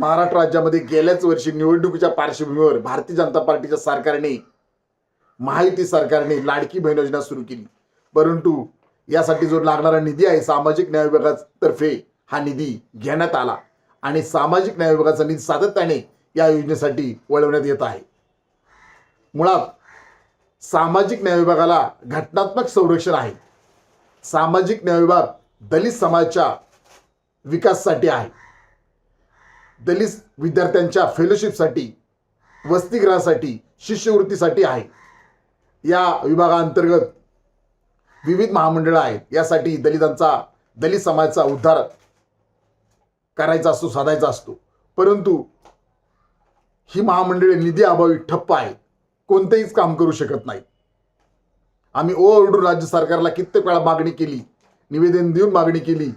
महाराष्ट्र राज्यामध्ये गेल्याच वर्षी निवडणुकीच्या पार्श्वभूमीवर भारतीय जनता पार्टीच्या सरकारने महायुती सरकारने लाडकी बहीण योजना सुरू केली. परंतु यासाठी जो लागणारा निधी आहे सामाजिक न्याय विभागातर्फे हा निधी घेण्यात आला आणि सामाजिक न्याय विभागाचा निधी सातत्याने या योजनेसाठी वळवण्यात येत आहे. मुळात सामाजिक न्याय विभागाला घटनात्मक संरक्षण आहे. सामाजिक न्याय विभाग दलित समाजाच्या विकासासाठी आहे. दलित विद्यार्थ्यांच्या फेलोशिपसाठी वसतिगृहासाठी शिष्यवृत्तीसाठी आहे. या विभागाअंतर्गत विविध महामंडळं आहेत. यासाठी दलितांचा दलित समाजाचा उद्धार करायचा असतो साधायचा असतो. परंतु ही महामंडळे निधी अभावी ठप्प आहेत. कोणतेहीच काम करू शकत नाही आम्ही ओरडून राज्य सरकारला कित्येक वेळा मागणी केली निवेदन देऊन मागणी केली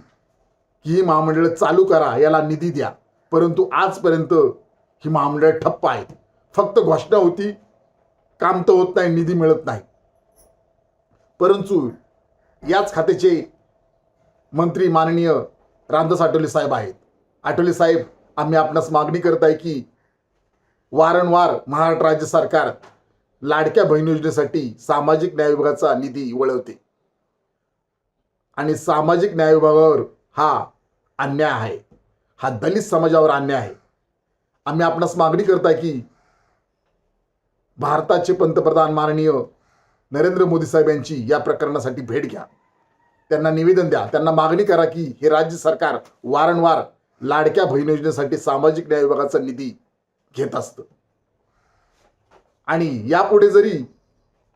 की ही महामंडळं चालू करा याला निधी द्या. परंतु आजपर्यंत ही महामंडळ ठप्प आहेत फक्त घोषणा होती काम तर होत नाही निधी मिळत नाही. परंतु याच खात्याचे मंत्री माननीय रामदास आठवले साहेब आहेत. आठवले साहेब आम्ही आपणास मागणी करत आहे की वारंवार महाराष्ट्र राज्य सरकार लाडक्या बहीण योजनेसाठी सामाजिक न्याय विभागाचा निधी वळवते. आणि सामाजिक न्याय विभागावर हा अन्याय आहे. हा दलित समाजावर अन्याय आहे. आम्ही आपणास मागणी करत आहे की भारताचे पंतप्रधान माननीय नरेंद्र मोदी साहेब यांची या प्रकरणासाठी भेट घ्या. त्यांना निवेदन द्या. त्यांना मागणी करा की हे राज्य सरकार वारंवार लाडक्या बहीण योजनेसाठी सामाजिक न्याय विभागाचा निधी घेत असतं. आणि यापुढे जरी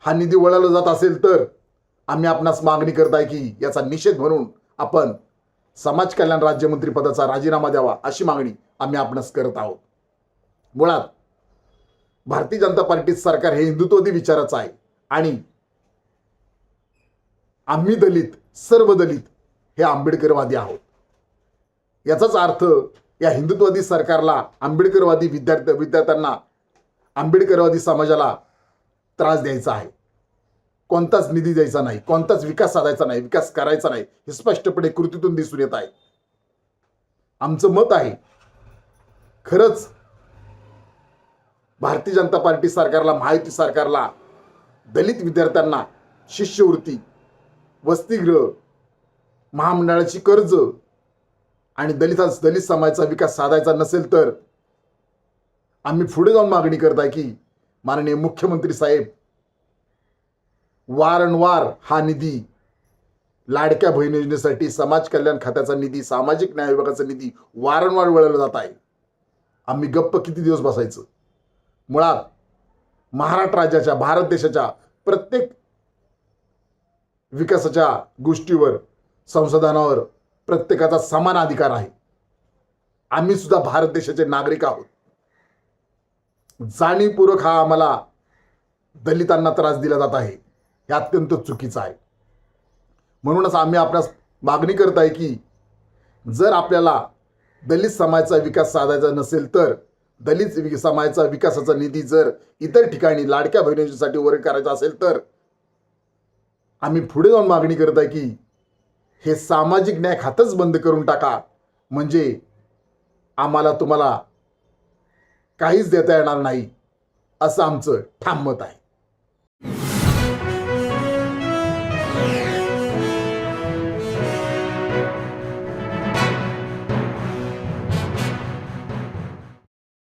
हा निधी वळवला जात असेल तर आम्ही आपणास मागणी करत आहे की याचा निषेध म्हणून आपण समाज कल्याण राज्यमंत्री पदाचा राजीनामा द्यावा अशी मागणी आम्ही आपणास करत आहोत. मुळात भारतीय जनता पार्टी सरकार हे हिंदुत्ववादी विचाराचं आहे आणि आम्ही दलित सर्व दलित हे आंबेडकरवादी आहोत. याचाच अर्थ या हिंदुत्ववादी सरकारला आंबेडकरवादी विद्यार्थी विद्यार्थ्यांना आंबेडकरवादी समाजाला त्रास द्यायचा आहे. कोणताच निधी द्यायचा नाही कोणताच विकास साधायचा नाही विकास करायचा नाही हे स्पष्टपणे कृतीतून दिसून येत आहे. आमचं मत आहे खरंच भारतीय जनता पार्टी सरकारला महायुती सरकारला दलित विद्यार्थ्यांना शिष्यवृत्ती वसतिगृह महामंडळाची कर्ज आणि दलित दलित समाजाचा विकास साधायचा नसेल तर आम्ही पुढे जाऊन मागणी करत आहे की माननीय मुख्यमंत्री साहेब वारंवार हा निधी लाडक्या बहीण योजनेसाठी समाज कल्याण खात्याचा निधी सामाजिक न्याय विभागाचा निधी वारंवार वळवला जात आहे. आम्ही गप्प किती दिवस बसायचं? मुळात महाराष्ट्र राज्याच्या भारत देशाच्या प्रत्येक विकासाच्या गोष्टीवर संसाधनावर प्रत्येकाचा समान अधिकार आहे. आम्ही सुद्धा भारत देशाचे नागरिक आहोत. जाणीवपूर्वक हा आम्हाला दलितांना त्रास दिला जात आहे. हे अत्यंत चुकीचं आहे. म्हणूनच आम्ही आपणास मागणी करत आहे की जर आपल्याला दलित समाजाचा विकास साधायचा नसेल तर दलित समाजाचा विकासाचा निधी जर इतर ठिकाणी लाडक्या बहिणीसाठी वर्ग करायचा असेल तर आम्ही पुढे जाऊन मागणी करत आहे की हे सामाजिक न्याय खातंच बंद करून टाका. म्हणजे आम्हाला तुम्हाला काहीच देता येणार नाही असं आमचं ठाम मत आहे.